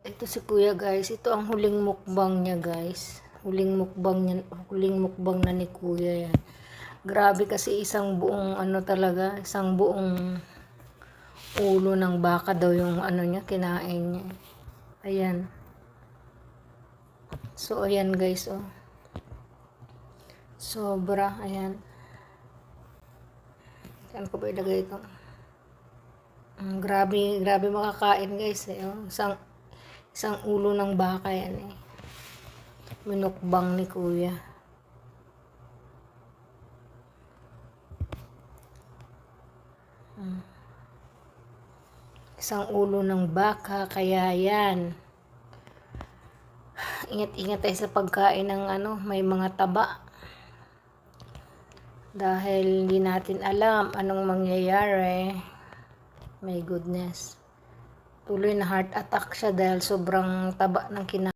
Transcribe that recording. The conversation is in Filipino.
Ito si Kuya guys, ito ang huling mukbang niya guys. Huling mukbang niya, huling mukbang na ni Kuya yan. Grabe kasi isang buong ano talaga, isang buong ulo ng baka daw yung ano niya, kinain niya. Ayan. So ayan guys oh. Sobra, ayan. Saan ko ba ilagay ito? Mm, grabe, grabe makakain guys eh. Oh. Isang, isang ulo ng baka yan eh. Minukbang ni kuya. Mm. Isang ulo ng baka, kaya yan. Ingat-ingat tayo sa pagkain ng ano, may mga taba. Dahil hindi natin alam anong mangyayari. My goodness. Tuloy na heart attack siya dahil sobrang taba ng kina